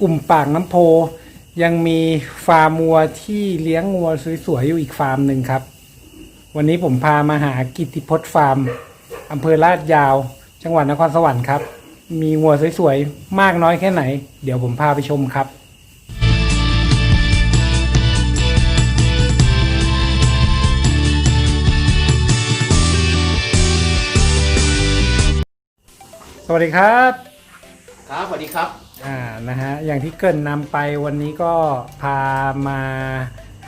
กลุ่มปากน้ำโพ ยังมีฟาร์มวัวที่เลี้ยงวัวสวยๆอยู่อีกฟาร์มหนึ่งครับ วันนี้ผมพามาหากิตติพจน์ฟาร์มอำเภอลาดยาว จังหวัดนครสวรรค์ครับ มีวัวสวยๆมากน้อยแค่ไหน เดี๋ยวผมพาไปชมครับสวัสดีครับ ครับ สวัสดีครับ อ่านะฮะอย่างที่เกรินนำไปวันนี้ก็พามา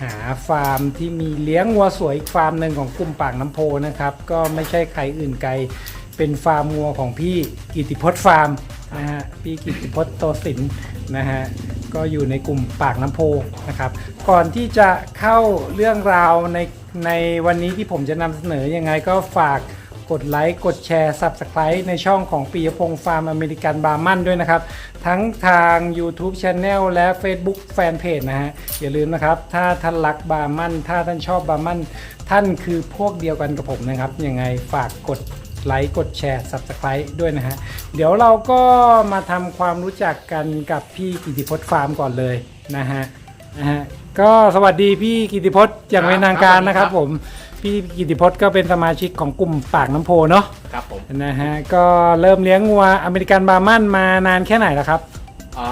หาฟาร์มที่มีเลี้ยงวัวสวยอีกฟาร์มหนึ่งของกลุ่มปากน้ำโพนะครับ ก็ไม่ใช่ใครอื่นไกล เป็นฟาร์มวัวของพี่กิติพจน์ฟาร์มนะฮะพี่กิติพจน์โตสินนะฮะก็อยู่ในกลุ่มปากน้ำโพนะครับ ก่อนที่จะเข้าเรื่องราวในในวันนี้ที่ผมจะนำเสนอยังไงก็ฝาก กดไลค์ กดแชร์ Subscribe ในช่องของปียพงษ์ฟาร์มอเมริกันบาร์มันด้วยนะครับ ทั้งทาง YouTube Channel และ Facebook Fanpage นะฮะ อย่าลืมนะครับ ถ้าท่านรักบาร์มันถ้าท่านชอบบาร์มันท่านคือพวกเดียวกันกับผมนะครับ ยังไงฝากกดไลค์กดแชร์ Subscribe ด้วยนะฮะ เดี๋ยวเราก็มาทำความรู้จักกันกับพี่กิติพจน์ฟาร์มก่อนเลยนะฮะนะฮะก็สวัสดีพี่กิติพจน์อย่างเป็นทางการนะครับผม พี่กิติพจน์ก็เป็นสมาชิกของกลุ่มปากน้ำโพเนาะครับผมนะฮะก็เริ่มเลี้ยงวัวอเมริกันบาร์มันมานานแค่ไหนแล้วครับอ่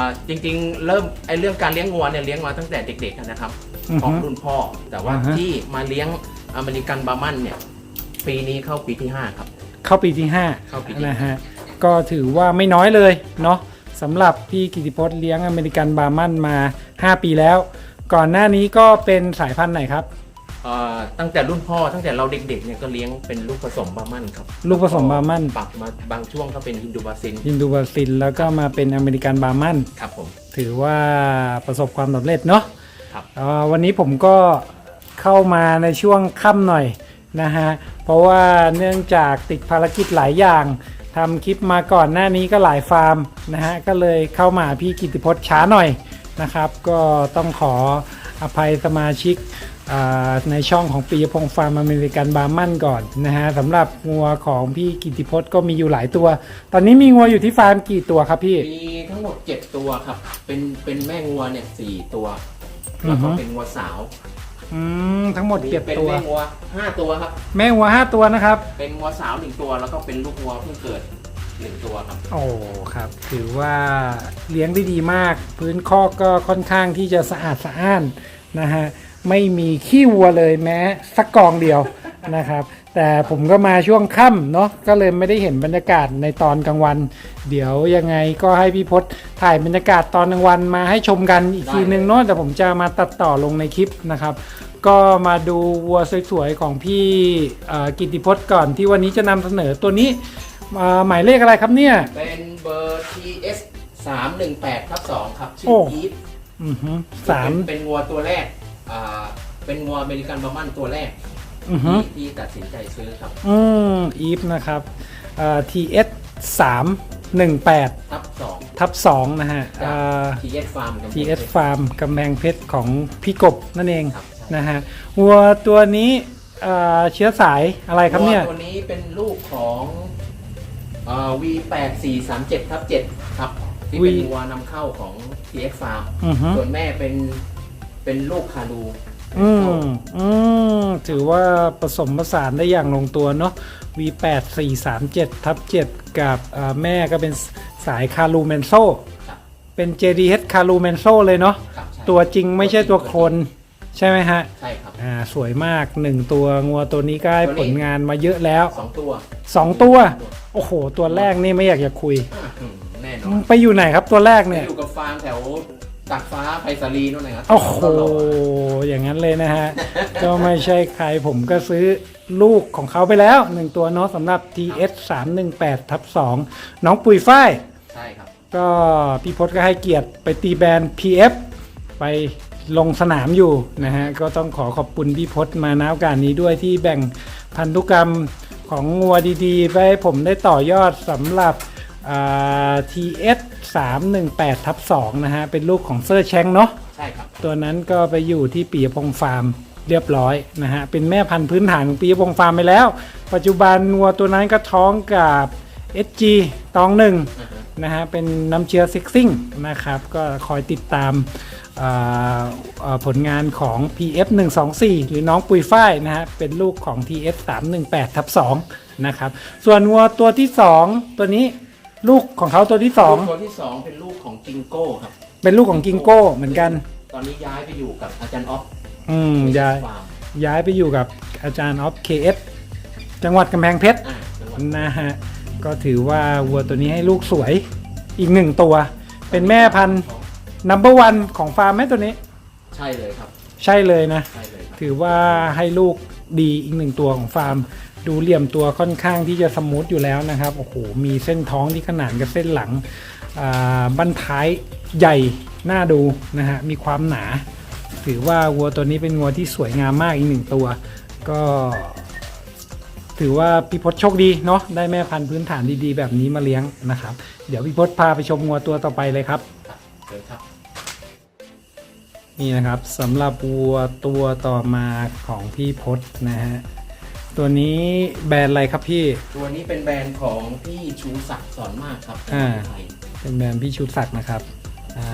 าจริงๆ เริ่มไอเรื่องการเลี้ยงวัวเนี่ยเลี้ยงมาตั้งแต่เด็กๆนะครับอือฮึของรุ่นพ่อ แต่ว่าอ่าฮะที่มาเลี้ยงอเมริกันบาร์มันเนี่ยปีนี้เข้าปีที่ 5 ครับ เข้าปีที่เข้าปีที่5นะฮะก็ถือว่าไม่น้อยเลยเนาะสำหรับพี่กิติพจน์เลี้ยงอเมริกันบาร์มันมา 5 ปีแล้ว ก่อนหน้านี้ก็เป็นสายพันธุ์ไหนครับอ่า ตั้งแต่รุ่นพ่อตั้งแต่เราเด็กๆเนี่ยก็เลี้ยงเป็นลูกผสมบาร์มันครับลูกผสมบาร์มันปรับมาบางช่วงก็เป็นฮินดูบาซินฮินดูบาซินแล้วก็มาเป็นอเมริกันบาร์มันครับผมถือว่าประสบความสำเร็จเนาะครับอ่าวันนี้ผมก็เข้ามาในช่วงค่ำหน่อยนะฮะเพราะว่าเนื่องจากติดภารกิจหลายอย่างทำคลิปมาก่อนหน้านี้ก็หลายฟาร์มนะฮะก็เลยเข้ามาหาพี่กิติพจน์ช้าหน่อยนะครับ ก็ต้องขออภัยสมาชิกอ่า ในช่องของปียพงษ์ฟาร์มอเมริกันบาร์มันก่อนนะฮะสำหรับงัวของพี่กิติพจน์ก็มีอยู่หลายตัว ตอนนี้มีงัวอยู่ที่ฟาร์มกี่ตัวครับพี่ มีทั้งหมด 7 ตัวครับ เป็นเป็นแม่งัวเนี่ยสตัวอืแล้อวฮึก็เป็นงัวสาวอืมทั้งหมดมีเก็บเป็นตัวแม่งัวห้าตัวครับ แม่งัวห้าตัวนะครับ เป็นงัวสาวหนึ่งตัวแล้วก็เป็นลูกงัวเพิ่งเกิดหนึ่งตัวครับ โอ้ครับ ถือว่าเลี้ยงได้ดีมาก พื้นคอกก็ค่อนข้างที่จะสะอาดสะอ้านนะฮะ ไม่มีขี้วัวเลยแม้สักกองเดียวนะครับ แต่ผมก็มาช่วงค่ำเนาะก็เลยไม่ได้เห็นบรรยากาศในตอนกลางวัน เดี๋ยวยังไงก็ให้พี่พศถ่ายบรรยากาศตอนกลางวันมาให้ชมกันอีกทีนึงเนาะแต่ผมจะมาตัดต่อลงในคลิปนะครับ ก็มาดูวัวสวยๆของพี่เอ่อกิติพจน์ก่อนที่วันนี้จะนำเสนอตัวนี้เอ่อหมายเลขอะไรครับเนี่ย เป็นเบอร์ TS 318ทับ2ครับชื่โอ้ออีฟอือฮึสามเป็นเป็นงัวตัวแรกอ่า เป็นงัวอเมริกันบาร์มันตัวแรกอือฮึที่ที่ตัดสินใจซื้อครับ อืมอีฟนะครับเอ่อ TS สามหนึ่งแปดทับ2ทับสองนะฮะจากเอ่อ TS Farm กัน TS Farm กำแพงเพชรของพี่กบนั่นเองครับใช่นะฮะวัวตัวนี้เอ่อเชื้อสายอะไรครับเนี่ยงัวตัวนี้เป็นลูกของอ่า V8437 ทับ7ครับ ที่เป็น V งัวนำเข้าของ TS Farm อือฮึ ส่วนแม่เป็นเป็นลูกคารู อืมอืมถือว่าผสมผสานได้อย่างลงตัวเนาะ V8 437ทับ7กับเอ่อแม่ก็เป็นสายคารูเมนโซครับเป็น JDH คารูเมนโซเลยเนาะครับใช่ตัวจริงไม่ใช่ตัวคนใช่ไหมฮะ ใช่ครับ อ่า สวยมากหนึ่งตัวงัวตัวนี้ก็ให้ผลงานมาเยอะแล้วสองตัวสองตัว โอ้โห ตัวแรกนี่ไม่อยากจะคุยอืมแน่นอน ไปอยู่ไหนครับตัวแรกไปเนี่ยอยู่กับฟาร์มแถว ตักฟ้าไพศาลีนู่นนะครับโอ้โหตลอดอย่างนั้นเลยนะฮะ ก็ไม่ใช่ใครผมก็ซื้อลูกของเขาไปแล้วหนึ่งตัวเนาะสำหรับ TS 3 1 8ทับ2น้องปุยฝ้าย ใช่ครับ ก็พี่พศก็ให้เกียรติไปตีแบรนด์ PF ไปลงสนามอยู่นะฮะ ก็ต้องขอขอบคุณพี่พศมาณโอกาสนี้ด้วยที่แบ่งพันธุกรรมของงัวดีๆ ไปให้ผมได้ต่อยอดสำหรับอ่า TS 3 1 8ทับ2นะฮะ เป็นลูกของเซอร์แชงเนาะใช่ครับ ตัวนั้นก็ไปอยู่ที่ปียพงษ์ฟาร์มเรียบร้อยนะฮะ เป็นแม่พันธุ์พื้นฐานของปียพงษ์ฟาร์มไปแล้ว ปัจจุบันงัวตัวนั้นก็ท้องกับ SG ตองหนึ่งอ่าฮะนะฮะ เป็นน้ำเชื้อซิกซิ่งนะครับ ก็คอยติดตามเอ่อเอ่อผลงานของ PF 124หรือน้องปุยฝ้ายนะฮะ เป็นลูกของ TS 318ทับ2นะครับ ส่วนวัวตัวที่ 2 ตัวนี้ ลูกของเขาตัวที่ลูกตัวที่สองเป็นลูกของจิงโก้ครับ2เป็นลูกของกิงโก้เหมือนกัน ตอนนี้ย้ายไปอยู่กับอาจารย์ออฟอืมย้าย ฟาร์มย้ายไปอยู่กับอาจารย์ออฟ KS จังหวัดกำแพงเพชร อ่าจังหวัดนะฮะ ก็ถือว่าวัวตัวนี้ให้ลูกสวยอีกหนึ่งตัว เป็นแม่พันธุ์นัมเบอร์วันของฟาร์มไหมตัวนี้ ใช่เลยครับ ใช่เลยนะ ใช่เลยครับถือว่าให้ลูกดีอีกหนึ่งตัวของฟาร์ม ดูเหลี่ยมตัวค่อนข้างที่จะสมูทอยู่แล้วนะครับโอ้โหมีเส้นท้องที่ขนานกับเส้นหลังบั้นท้ายใหญ่น่าดูนะฮะมีความหนา ถือว่าวัวตัวนี้เป็นวัวที่สวยงามมากอีกหนึ่งตัว ก็ ถือว่าพี่พศโชคดีเนาะได้แม่พันธุ์พื้นฐานดีๆ แบบนี้มาเลี้ยงนะครับ เดี๋ยวพี่พศพาไปชมงัวตัวต่อไปเลยครับนี่นะครับสำหรับวัวตัวต่อมาของพี่พศนะฮะ ตัวนี้แบรนด์อะไรครับพี่ ตัวนี้เป็นแบรนด์ของพี่ชูศักดิ์สอนมากครับอ่า ไทยเป็นแบรนด์พี่ชูศักดิ์นะครับ อ่า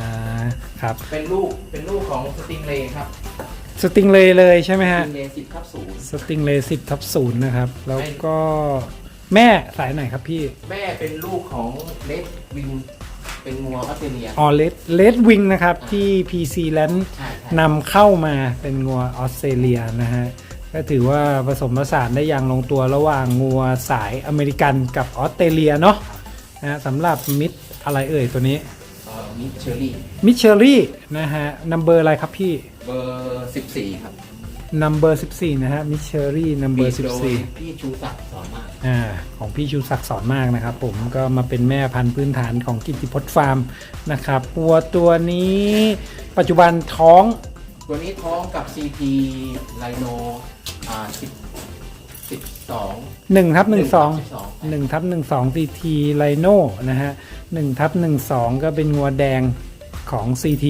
ครับ เป็นลูกเป็นลูกของสติงเลย์ครับสติงเลย์เลยใช่ไหมสฮะ ติงเลย์สิบทับศูนย์สติงเลย์สิบทับศูนย์นะครับ แล้วก็แม่สายไหนครับพี่ แม่เป็นลูกของเลดวิงเป็นงัวออสเตรเลีย ออเลสเลดวิงนะครับ ที่ PC Land ใช่ใช่นำเข้ามาเป็นงัวออสเตรเลียนะฮะ ก็ถือว่าผสมผสานได้อย่างลงตัวระหว่างงัวสายอเมริกันกับออสเตรเลียเนาะนะฮะสำหรับมิดอะไรเอ่ยตัวนี้เอ่อมิเชอรี่ มิชเชอรี่นะฮะนัมเบอร์อะไรครับพี่เบอร์สิบสี่ครับนัมเบอร์14 นะฮะมิชเชอรี่นัมเบอร์โดย14 พี่ชูศักดิ์สอนมาก อ่าของพี่ชูศักดิ์สอนมากนะครับผมก็มาเป็นแม่พันธุ์พื้นฐานของกิตติพจน์ฟาร์มนะครับวัวตัวนี้ปัจจุบันท้อง ตัวนี้ท้องกับ CP ไลโน อ่าสิบสิบสอง1ทับ12 12 1ทับ12 CT ไลโนนะฮะ1ทับ12ก็เป็นงัวแดงของ CT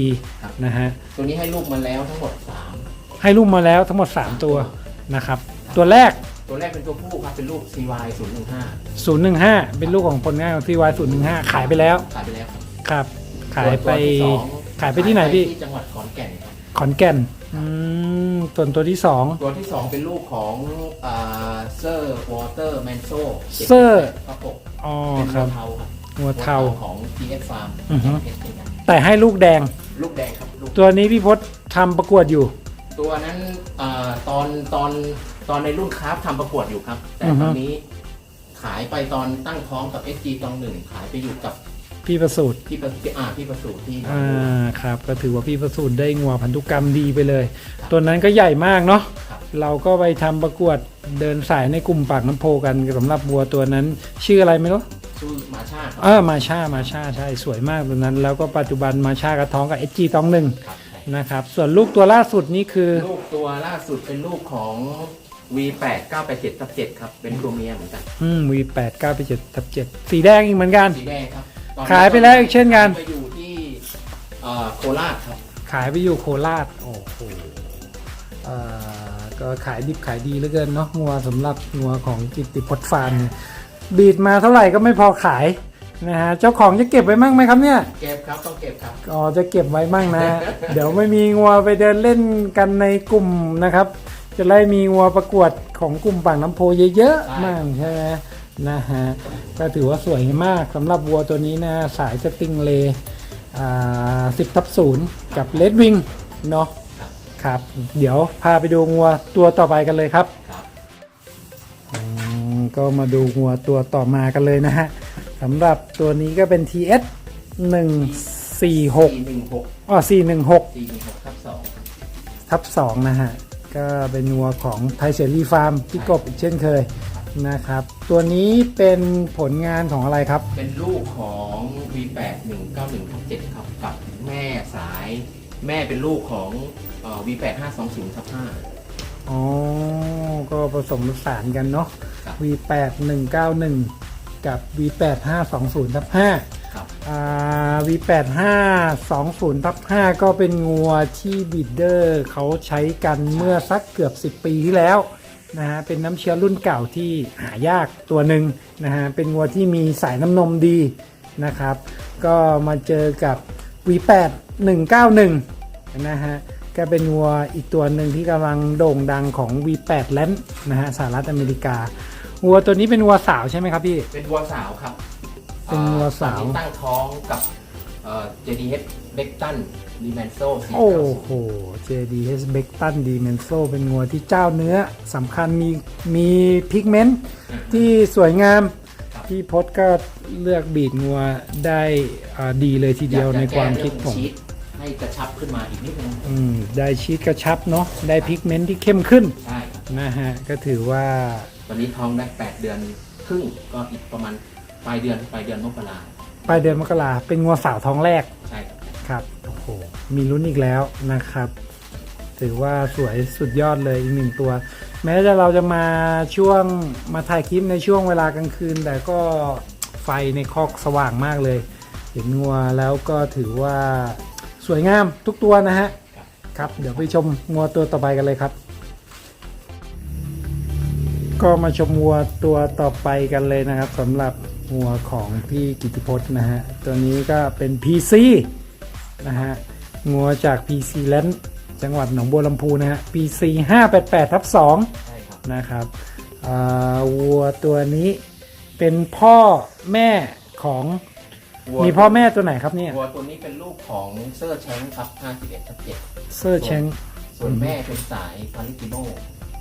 นะฮะตัวนี้ให้ลูกมาแล้วทั้งหมดให้ลูกมาแล้วทั้งหมด 3 ตัวนะครับ ตัวแรก3ตัวแรกเป็นตัวผู้ครับเป็นลูก CY 015 015 เป็นลูกของผลงานของ CY 015 ขายไปแล้ว ขายไปแล้วครับครับขายไปส่วนตัวที่สองขายไปที่ไหนพี่ที่จังหวัดขอนแก่นครับขอนแก่น อืมส่วนตัวที่2ตัวที่ 2 เป็นลูกของอ่าเซอร์วอเตอร์แมนโซเซอร์ ครับผมอ๋อเป็นคงัรัวบเทาครับงัวเทา ของ TS Farm อือฮึ เพชรเหมือนกันแต่ให้ลูกแดง ลูกแดงครับลูก ตัวนี้พี่พศทำประกวดอยู่ ตัวนั้นอาตอนตอนตอนในรุ่นคราฟทำประกวดอยู่ครับ แต่อือฮึตอนนี้ขายไปตอนตั้งท้องกับ SG ตองหนึ่งขายไปอยู่กับ พี่ประสูตรพี่ประอ่าพี่ประสูติที่อ่าครับ ก็ถือว่าพี่ประสูตรได้งัวพันธุกรรมดีไปเลย ตัวนั้นก็ใหญ่มากเนาะครับเราก็ไปทำประกวดเดินสายในกลุ่มปากน้ำโพกันสำหรับวัวตัวนั้น ชื่ออะไรไม่รู้ชื่อมาชาคเอรับอมาชามาชาใช่สวยมากตัวนั้น แล้วก็ปัจจุบันมาชากระท้องกับ SG ตองหนึ่งครับใช่นะครับส่วนลูกตัวล่าสุดนี่คือลูกตัวล่าสุดเป็นลูกของ V8 987ทับ7ครับเป็นตัวเมียเหมือนกันอืม V8 9ไป7ทับ7สีแดงอีกเหมือนกันสีแดงครับ ตอนนี้ขายไปแล้วอีกเช่นกัน ไปอยู่ที่เอ่อโคราชครับ ขายไปอยู่โคราชโอ้โหเอ่อก็ขายดิบขายดีเหลือเกินเนาะงัวสำหรับงัวของกิตติพจน์ฟาร์มเนี่ยบีดมาเท่าไหร่ก็ไม่พอขายนะฮะเจ้าของจะเก็บไว้มั่งไหมครับเนี่ยเก็บครับต้องเก็บครับอ๋อจะเก็บไว้มั่งนะเดี๋ยวไม่มีงัวไปเดินเล่นกันในกลุ่มนะครับ จะไล่มีงัวประกวดของกลุ่มปากน้ำโพเยอะๆมากใช่ไหม นะฮะก็ถือว่าสวยมากสำหรับวัวตัวนี้นะสายสติงเลย์อ่าสิบทับศูนย์กับเลดวิงเนาะครับครับ เดี๋ยวพาไปดูงัวตัวต่อไปกันเลยครับครับอืมก็มาดูงัวตัวต่อมากันเลยนะฮะสำหรับตัวนี้ก็เป็น TS 146 416อ๋อ416 416ทับ2ทับ2นะฮะ ก็เป็นงัวของไทยเสรีฟาร์มพี่กบอีกเช่นเคย นะครับ ตัวนี้เป็นผลงานของอะไรครับ เป็นลูกของ V8 191ทับ7ครับกับแม่สายแม่เป็นลูกของเอ่อ V8 520ทับ5อ๋อ ก็ผสมผสานกันเนาะครับ V8 191 กับ V8 520ทับ5ครับ อ่า V8 520ทับ5ก็เป็นงัวที่บีดเดอร์เขาใช้กันเมื่อสักเกือบ 10 ปีที่แล้ว นะฮะเป็นน้ำเชื้อรุ่นเก่าที่หายากตัวหนึ่งนะฮะเป็นงัวที่มีสายน้ำนมดีนะครับ ก็มาเจอกับ V8 191นะฮะก็เป็นวัวอีกตัวหนึ่งที่กำลังโด่งดังของ V8 แลนนะฮะสหรัฐอเมริกาวัวตัวนี้เป็นวัวสาวใช่ไหมครับพี่ เป็นวัวสาวครับ เป็นวัวสาวตอนนี้ตั้งท้องกับเอ่อ JDH b e c t o n d i m e n s o โอ้โห JDH b e c t o n d i m e n s o เป็นงัวที่เจ้าเนื้อสำคัญมีมีพิกเมนต์ที่สวยงามครับพี่พศก็เลือกบีดงัวได้อ่าดีเลยทีเดียวในความคิดผมชีสให้กระชับขึ้นมาอีกนิดนึงอืมได้ชีสกระชับเนาะได้พิกเมนต์ที่เข้มขึ้นใช่ครับนะฮะ ก็ถือว่าตอนนี้ท้องได้ 8 เดือนครึ่งก็อีกประมาณปลายเดือนปลายเดือนมกราปลายเดือนมกราเป็นงัวสาวท้องแรกใช่ครับครับโอ้โหมีลุ้นอีกแล้วนะครับ ถือว่าสวยสุดยอดเลยอีกหนึ่งตัว แม้จะเราจะมาช่วงมาถ่ายคลิปในช่วงเวลากลางคืน แต่ก็ไฟในคอกสว่างมากเลย เห็นงัวแล้วก็ถือว่าสวยงามทุกตัวนะฮะครับเดี๋ยวไปชมงัวตัวต่อไปกันเลยครับ ก็มาชมวัวตัวต่อไปกันเลยนะครับสำหรับวัวของพี่กิติพจน์นะฮะตัวนี้ก็เป็น PC นะฮะงัวจาก PC Land จังหวัดหนองบัวลำพูนะฮะ PC 588ทับ2ใช่ครับนะครับอ่าวัวตัวนี้เป็นพ่อแม่ของวัวมีพ่อแม่ตัวไหนครับเนี่ย วัวตัวนี้เป็นลูกของเซอร์แชงครับ51ทับเซอร์เชง7ส่วนแม่เป็นสายพาริติโน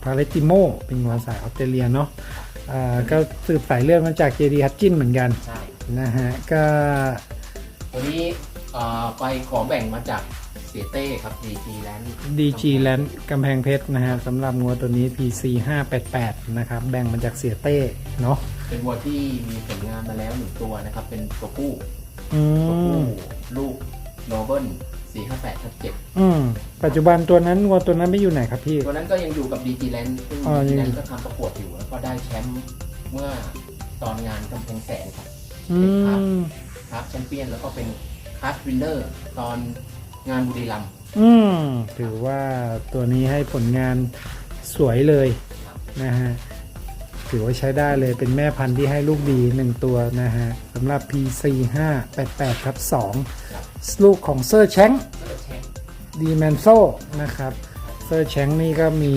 พาเลติโมเป็นงัวสายออสเตรเลียเนาะอ่าก็สืบสายเลือดมาจากเจดีฮัตจินเหมือนกันใช่ นะฮะก็ ตัวนี้เอ่อไปขอแบ่งมาจากเสียเต้ครับ DG Land DG Land กำแพงเพชรนะฮะสำหรับงัวตัวนี้ PC 588นะครับแบ่งมาจากเสียเต้เนาะเป็นวัวที่มีผลงานมาแล้วหนึ่งตัวนะครับ เป็นตัวผู้อืตัวผู้มลูกโนเบิล458ทับ7อืมปัจจุบันตัวนั้นงัวตัวนั้นไม่อยู่ไหนครับพี่ ตัวนั้นก็ยังอยู่กับ DG Land ซึ่ง อ๋อ DG ยัง Land ก็ทำประกวดอยู่แล้วก็ได้แชมป์เมื่อตอนงานกำแพงแสนครับ อืม ครับแชมเปี้ยนแล้วก็เป็น คลาสวินเนอร์ตอนงานบุรีรัมย์อืมถือว่าตัวนี้ให้ผลงานสวยเลยนะฮะถือว่าใช้ได้เลยเป็นแม่พันธุ์ที่ให้ลูกดีหนึ่งตัวนะฮะสำหรับ PC 588ครับ2ลูกของเซอร์แชงเซอร์แชงดีแมนโซนะครับเซอร์แชงนี่ก็มี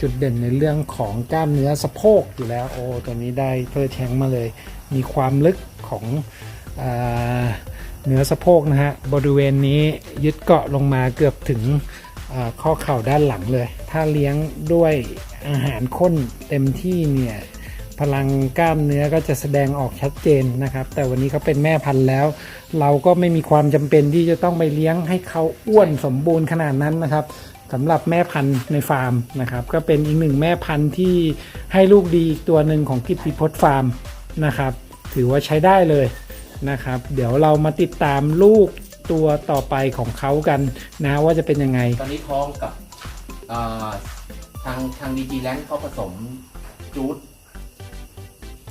จุดเด่นในเรื่องของกล้ามเนื้อสะโพกอยู่แล้วโอ้ตัวนี้ได้เซอร์แชงมาเลย มีความลึกของอาเนื้อสะโพกนะฮะ บริเวณนี้ยึดเกาะลงมาเกือบถึงข้อเข่าด้านหลังเลย ถ้าเลี้ยงด้วยอาหารข้นเต็มที่เนี่ยพลังกล้ามเนื้อก็จะแสดงออกชัดเจนนะครับ แต่วันนี้เขาเป็นแม่พันธุ์แล้ว เราก็ไม่มีความจำเป็นที่จะต้องไปเลี้ยงให้เขาอ้วนสมบูรณ์ขนาดนั้นนะครับสำหรับแม่พันธุ์ในฟาร์มนะครับก็เป็นอีกหนึ่งแม่พันธุ์ที่ให้ลูกดีอีกตัวหนึ่งของกิตติพจน์ฟาร์มนะครับ ถือว่าใช้ได้เลย นะครับ เดี๋ยวเรามาติดตามลูกตัวต่อไปของเขากันนะว่าจะเป็นยังไง ตอนนี้ท้องกับเอ่อทางทาง DG Land เขาผสมจูด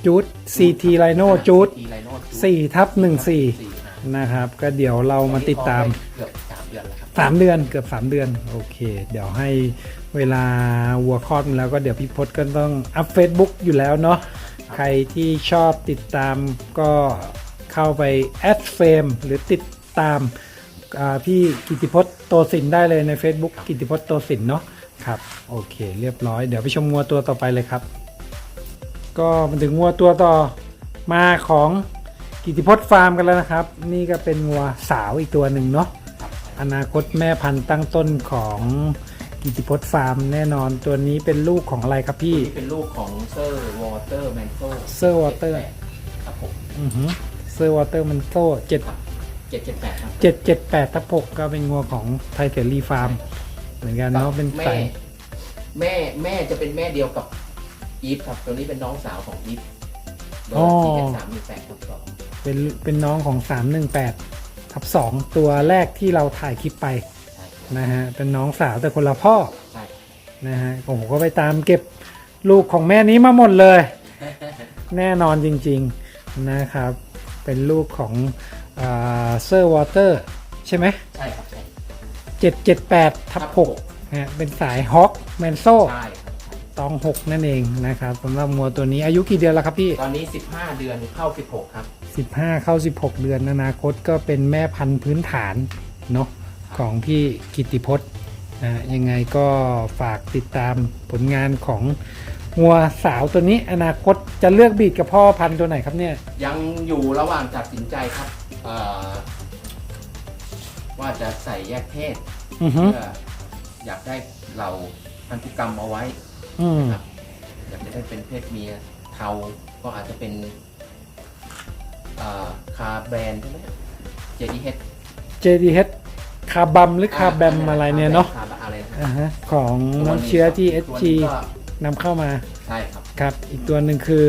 จูด CT Rhino จูดทีไลโนจูด4ทับสี่14อะนะครับ ก็เดี๋ยวเรามาติดตาม เกือบสามเดือนแล้วครับ สามเดือนเกือบสามเดือน โอเค เดี๋ยวให้เวลาวัวคลอดมาแล้วก็เดี๋ยวพี่พศก็ต้องอัพ Facebook อยู่แล้วเนาะใครที่ชอบติดตามก็ เข้าไปแอดเฟมหรือติดตามอ่าพี่กิติพจน์โตสินได้เลยใน Facebook กิติพจน์โตสินเนาะครับโอเค เรียบร้อย เดี๋ยวไปชมงัวตัวต่อไปเลยครับ ก็มาถึงงัวตัวต่อมาของกิติพจน์ฟาร์มกันแล้วนะครับ นี่ก็เป็นงัวสาวอีกตัวหนึ่งเนาะครับอนาคตแม่พันธุ์ตั้งต้นของกิติพจน์ฟาร์มแน่นอนตัวนี้เป็นลูกของอะไรครับพี่นี่เป็นลูกของเซอร์วอเตอร์แมนโซ Sir Walter ครับผมอือหื อเซอร์วอเตอร์มันโซ่เจ็ดเจ็ดเจ็ดแปดครับเจ็ดเจ็ดแปดทับหกก็เป็นงัวของไทเทอรี่ฟาร์ม เหมือนกันเนาะเป็นแม่ สายแม่แม่จะเป็นแม่เดียวกับอีฟครับ ตัวนี้เป็นน้องสาวของอีฟเบออ๋อร์สี่เจ็ดสามหนึ่งแปดครับสองเป็นเป็นน้องของสามหนึ่งแปดทับสองตัวแรกที่เราถ่ายคลิปไปใช่นะฮะเป็นน้องสาวแต่คนละพ่อ ใช่ นะฮะผมก็ไปตามเก็บลูกของแม่นี้มาหมดเลย แน่นอนจริงๆนะครับ เป็นลูกของเซอร์วอเตอร์ใช่ไหมใช่ครับใช่778ทับ6นะฮะเป็นสายฮอ k แมนโซใช่ครับตอง6นั่นเองนะครับสำหรับมัวตัวนี้อายุกี่เดือนแล้วครับพี่ ตอนนี้ 15 เดือนเข้า 16 ครับ 15 เข้า 16 เดือนอนาคตก็เป็นแม่พันธุ์พื้นฐานเนาะของพี่กิตติพจน์นะยังไงก็ฝากติดตามผลงานของ งัวสาวตัวนี้อนาคตจะเลือกบีดกับพ่อพันธุ์ตัวไหนครับเนี่ย ยังอยู่ระหว่างตัดสินใจครับเอ่อว่าจะใส่แยกเพศอือฮึเพื่ออยากได้เราพันธุกรรมเอาไว้ อืมครับอยากจะได้เป็นเพศเมียเทาก็อาจจะเป็นเอ่อคาแบรนด์ใช่ไหม JDH JDH คาบัมหรือคาแบมอะไรเนี่ยเนาะคาบอะไรนะ อ่าฮะของน้ำเชื้อที่ตัว SG นี้ก็ นำเข้ามาใช่ครับครับ อีกตัวหนึ่งคือ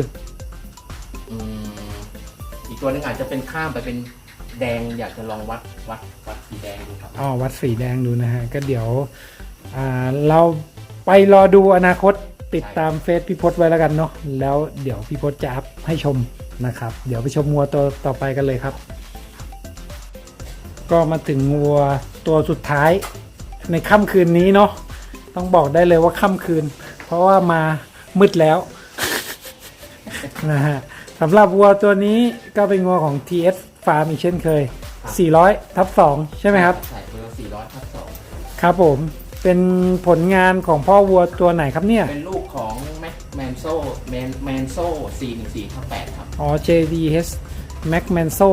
อืมอีกตัวหนึงอาจจะเป็นข้ามไปเป็นแดงอยากจะลองวัดวัดวัดสีแดงดูครับ อ๋อวัดสีแดงดูนะฮะ ก็เดี๋ยวอ่าเราไปรอดูอนาคตติดตามเฟซพี่พศไว้แล้วกันเนาะแล้วเดี๋ยวพี่พศจะอัพให้ชมนะครับ เดี๋ยวไปชมงัวตัวต่อไปกันเลยครับ ก็มาถึงงัวตัวสุดท้ายในค่ำคืนนี้เนาะต้องบอกได้เลยว่าค่ำคืน เพราะว่ามามืดแล้วนะฮะสำหรับวัวตัวนี้ก็เป็นงัวของ TS Farm อีกเช่นเคย 400 ทับ 2 ใช่ไหมครับ ใช่เบอร์400ทับสองครับผม เป็นผลงานของพ่อวัวตัวไหนครับเนี่ย เป็นลูกของแมแมนโซแมนแมนโซ414ทับ8ครับ อ๋อ JDH Mac Manso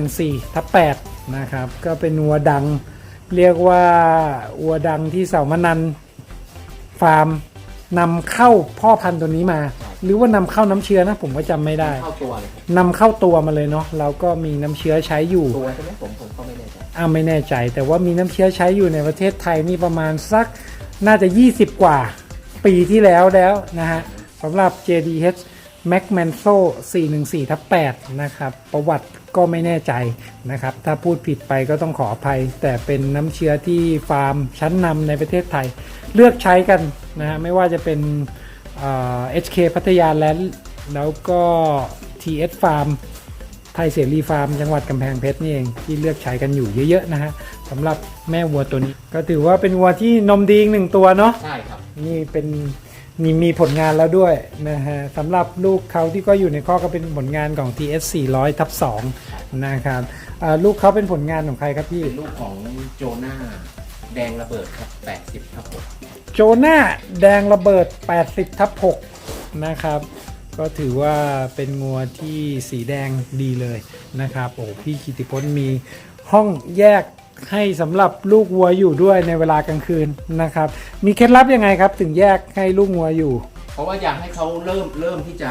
414ทับ8นะครับ ก็เป็นวัวดัง เรียกว่าวัวดังที่เสามนันฟาร์ม นำเข้าพ่อพันธุ์ตัวนี้มา หรือว่านำเข้าน้ำเชื้อนะผมก็จำไม่ได้เข้าตัวเลยครับนำเข้าตัวมาเลยเนาะเราก็มีน้ำเชื้อใช้อยู่ ตัวใช่ไหมผมผมก็ไม่แน่ใจอ่าไม่แน่ใจ แต่ว่ามีน้ำเชื้อใช้อยู่ในประเทศไทยนี่ประมาณสักน่าจะ 20 กว่า ปีที่แล้วแล้วนะฮะสำหรับ JDH Mac Manso 414ทับ8นะครับ ประวัติก็ไม่แน่ใจนะครับ ถ้าพูดผิดไปก็ต้องขออภัย แต่เป็นน้ำเชื้อที่ฟาร์มชั้นนำในประเทศไทย เลือกใช้กัน นะฮะไม่ว่าจะเป็นเอ่อ HK พัทยาแลนด์แล้วก็ TS Farm ไทยเสรีฟาร์มจังหวัดกำแพงเพชรนี่เองที่เลือกใช้กันอยู่เยอะๆนะฮะสำหรับแม่วัวตัวนี้ ก็ถือว่าเป็นวัวที่นมดีอีกหนึ่งตัวเนาะใช่ครับ นี่เป็นมีมีผลงานแล้วด้วยนะฮะสำหรับลูกเขาที่ก็อยู่ในข้อก็เป็นผลงานของ TS 400ทับ2นะครับอ่าลูกเขาเป็นผลงานของใครครับพี่ เป็นลูกของโจนา แดงระเบิดครับ 80ครับผมโจนาแดงระเบิด 80ทับ6นะครับ ก็ถือว่าเป็นงัวที่สีแดงดีเลยนะครับ โอ้พี่กิติพลมีห้องแยกให้สำหรับลูกวัวอยู่ด้วยในเวลากลางคืนนะครับ มีเคล็ดลับยังไงครับ ถึงแยกให้ลูกวัวอยู่เพราะว่าอยากให้เขาเริ่มเริ่มที่จะ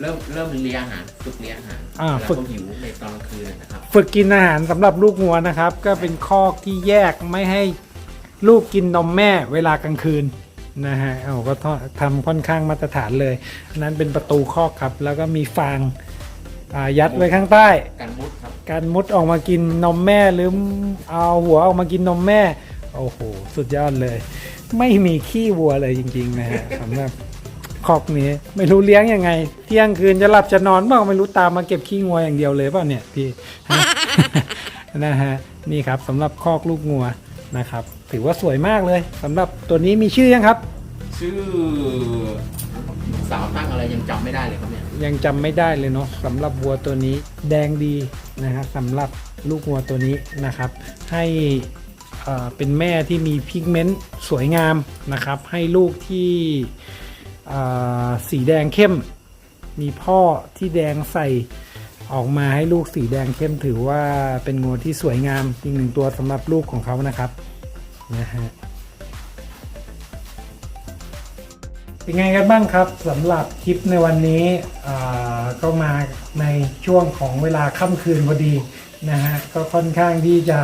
เริ่มเริ่มเลียอาหารฝึกเลียอาหารอ่าเวลาฝึกเขาหิวในตอนกลางคืนนะครับ ฝึกกินอาหารสำหรับลูกงัวนะครับ ก็เป็นคอกที่แยกไม่ให้ลูกกินนมแม่เวลากลางคืนนะฮะเอาก็ทำค่อนข้างมาตรฐานเลยอันนั้นเป็นประตูคอกครับ แล้วก็มีฟางอ่ายัดไว้ข้างใต้ การมุดครับการมุดออกมากินนมแม่หรือเอาหัวออกมากินนมแม่ โอ้โห สุดยอดเลย ไม่มีขี้วัวเลยจริง ๆ นะฮะสำหรับ คอกนี้ ไม่รู้เลี้ยงยังไง เที่ยงคืนจะหลับจะนอนบ้างไม่รู้ตามมาเก็บขี้งัวอย่างเดียวเลยเปล่าเนี่ยพี่ฮะนะฮะนี่ครับสำหรับคอกลูกงัวนะครับ ถือว่าสวยมากเลยสำหรับตัวนี้มีชื่อยังครับ ชื่อสาวตั้งอะไรยังจำไม่ได้เลยครับเนี่ยยังจำไม่ได้เลยเนาะสำหรับวัวตัวนี้แดงดีนะฮะสำหรับลูกวัวตัวนี้นะครับ ให้เอ่อเป็นแม่ที่มีพิกเมนต์สวยงามนะครับ ให้ลูกที่เอ่อ สีแดงเข้ม มีพ่อที่แดงใส่ออกมาให้ลูกสีแดงเข้มถือว่าเป็นงัวที่สวยงามอีกหนึ่งตัวสำหรับลูกของเขานะครับนะฮะเป็นไงกันบ้างครับสำหรับคลิปในวันนี้ก็มาในช่วงของเวลาค่ำคืนพอดีนะฮะก็ค่อนข้างที่จะ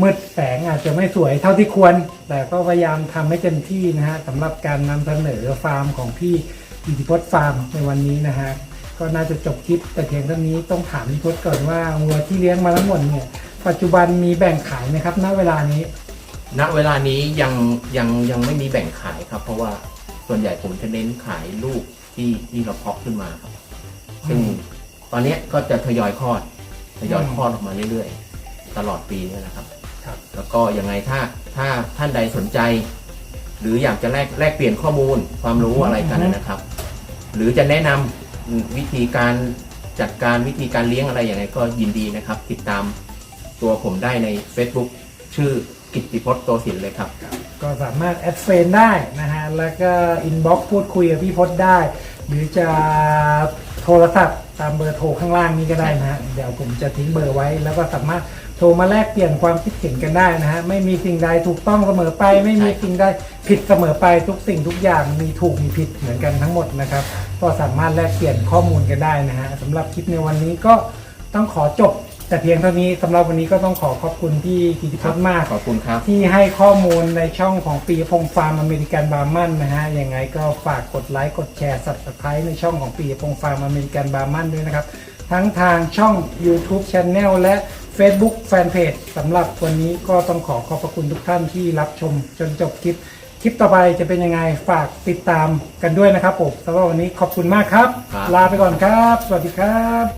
มืดแสงอาจจะไม่สวยเท่าที่ควร แต่ก็พยายามทำให้เต็มที่นะฮะสำหรับการนำเสนอฟาร์มของพี่อิทธิพจน์ฟาร์มในวันนี้นะฮะก็น่าจะจบคลิปแต่เพียงเท่านี้ต้องถามอิทธิพจน์ก่อนว่าวัวที่เลี้ยงมาทั้งหมดเนี่ยปัจจุบันมีแบ่งขายไหมครับณเวลานี้ ณเวลานี้ยังยังยังไม่มีแบ่งขายครับ เพราะว่าส่วนใหญ่ผมจะเน้นขายลูกที่ที่เราเพาะขึ้นมาครับซึ่งตอนเนี้ยก็จะทยอยคลอดทยอยคลอดออกมาเรื่อยๆ ตลอดปีนี้นะครับครับ แล้วก็ยังไงถ้าถ้าท่านใดสนใจ หรืออยากจะแลกแลกเปลี่ยนข้อมูลความรู้อะไรกันนะครับ หรือจะแนะนำวิธีการจัดการวิธีการเลี้ยงอะไรอย่างไรก็ยินดีนะครับ ติดตามตัวผมได้ใน Facebook ชื่อกิตติพจน์โตศิลป์เลยครับ ก็สามารถแอดเฟรนได้นะฮะ แล้วก็อินบ็อกซ์พูดคุยกับพี่พศได้ หรือจะโทรศัพท์ตามเบอร์โทรข้างล่างนี้ก็ได้นะฮะ เดี๋ยวผมจะทิ้งเบอร์ไว้ แล้วก็สามารถโทรมาแลกเปลี่ยนความคิดเห็นกันได้นะฮะไม่มีสิ่งใดถูกต้องเสมอไป ไม่มีสิ่งใดผิดเสมอไปทุกสิ่งทุกอย่างมีถูกมีผิดเหมือนกันทั้งหมดนะครับ ก็สามารถแลกเปลี่ยนข้อมูลกันได้นะฮะสำหรับคลิปในวันนี้ก็ต้องขอจบแต่เพียงเท่านี้สำหรับวันนี้ก็ต้องขอขอบคุณพี่กิติพจน์มาก ขอบคุณครับ ที่ให้ข้อมูลในช่องของปีพงฟาร์มอเมริกันบาร์มันนะฮะยังไงก็ฝากกดไลค์กดแชร์สับสไครต์ในช่องของปีพงฟาร์มอเมริกันบาร์มันด้วยนะครับ ทั้งทางช่อง YouTube Channel และ Facebook Fanpage สำหรับวันนี้ก็ต้องขอขอบพระคุณทุกท่านที่รับชมจนจบคลิป คลิปต่อไปจะเป็นยังไงฝากติดตามกันด้วยนะครับผมสำหรับวันนี้ขอบคุณมากครับ ครับ ลาไปก่อนครับ สวัสดีครับ